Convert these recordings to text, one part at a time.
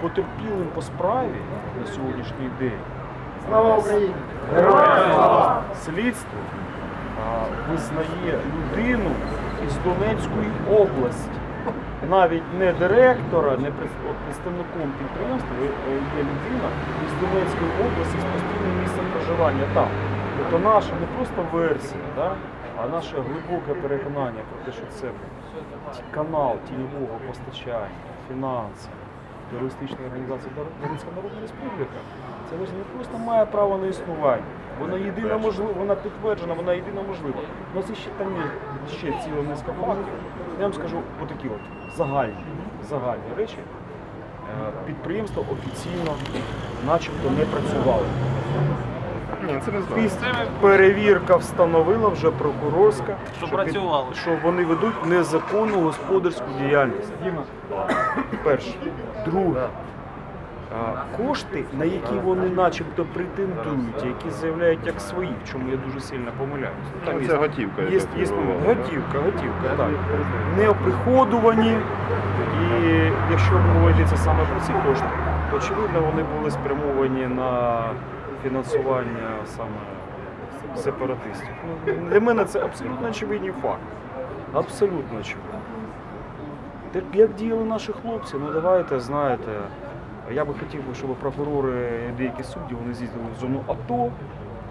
потерпілим по справі на сьогоднішній день Слава Україні! слідство визнає людину із Донецької області. Навіть не директора, не представником підприємства є людина із Донецької області з постійним місцем проживання там. Тобто наша не просто версія, да? а наше глибоке переконання про те, що це канал тіньового постачання, фінанси, терористичної організації Донецька Народна Республіка, це лише не просто має право на існування. Вона єдина можлива, вона підтверджена, вона єдина можлива. У нас ще там є ще ціла низка фактів. Я вам скажу отакі от загальні, загальні речі. Е, Підприємство офіційно начебто не працювало. Ні, це не знаю. Після перевірка встановила вже прокурорська, Що під- працювало. що вони ведуть незаконну господарську діяльність. Перше. Друге. а, Кошти, на які вони начебто претендують, які заявляють як свої, в чому я дуже сильно помиляюсь. Ну, це готівка, Є, я є, є розумію, готівка, готівка, так. Не оприходувані. І якщо мова йдеться саме про ці кошти, то очевидно вони були спрямовані на фінансування саме сепаратистів. Ну, Для мене це абсолютно очевидний факт. Абсолютно очевидно. Так як діяли наші хлопці, ну давайте, знаєте, я би хотів, щоб прокурори і деякі судді вони з'їздили в зону АТО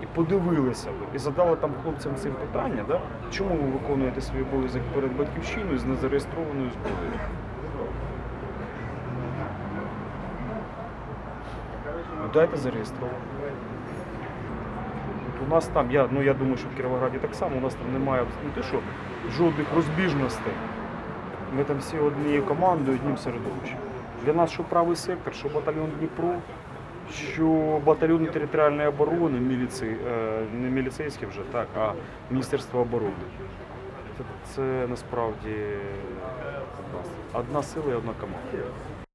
і подивилися б, і задали там хлопцям цим питання, да? чому ви виконуєте свій обов'язок перед батьківщиною з незареєстрованою зброєю? Дайте зареєстровану. От у нас там, я, ну я думаю, що в Кіровограді так само, у нас там немає не те, що жодних розбіжностей. Ми там всі однією командою, одним середовищем. Для нас що правий сектор, що батальйон Дніпро, що батальйон територіальної оборони, міліці, е, не міліцейські вже, так, а Міністерство оборони. Це, це насправді одна сила і одна команда.